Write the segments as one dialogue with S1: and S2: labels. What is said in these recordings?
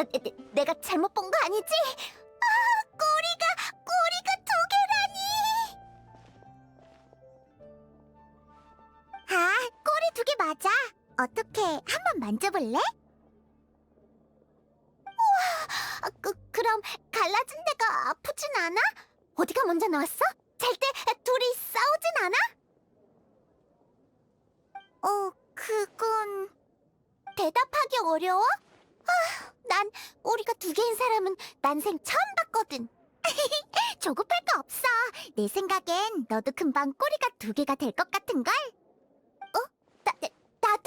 S1: 아, 내, 내- 내가 잘못 본 거 아니지? 아, 꼬리가 꼬리가 두 개라니. 아, 꼬리 두 개 맞아. 어떻게 한 번 만져볼래? 우와, 아, 그 그럼 갈라진 데가 아프진 않아? 어디가 먼저 나왔어? 잘 때 둘이 싸우진 않아? 어, 그건 대답하기 어려워? 아, 난 꼬리가 두 개인 사람은 난생 처음 봤거든. 조급할 거 없어. 내 생각엔 너도 금방 꼬리가 두 개가 될 것 같은걸? 어? 나, 나, 나도?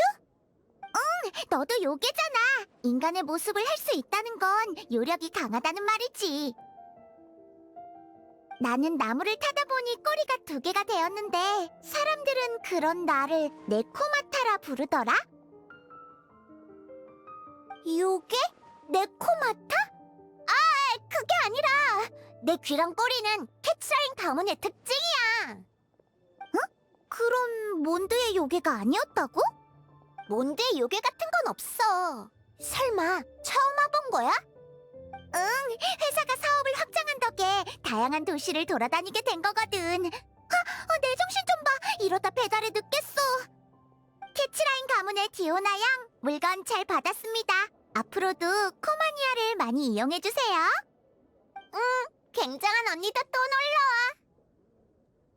S1: 응, 너도 요괴잖아. 인간의 모습을 할 수 있다는 건 요력이 강하다는 말이지. 나는 나무를 타다 보니 꼬리가 두 개가 되었는데 사람들은 그런 나를 네코마타라 부르더라. 요괴? 그게 아니라 내 귀랑 꼬리는 캣사인 가문의 특징이야. 응? 그럼 몬드의 요괴가 아니었다고? 몬드의 요괴 같은 건 없어. 설마 처음 와본 거야? 응, 회사가 사업을 확장한 덕에 다양한 도시를 돌아다니게 된 거거든. 아, 어, 내 정신 좀 봐. 이러다 배달에 늦겠어. 캐치라인 가문의 디오나 양 물건 잘 받았습니다. 앞으로도 코마니아를 많이 이용해 주세요. 응, 굉장한 언니도 또 놀러 와.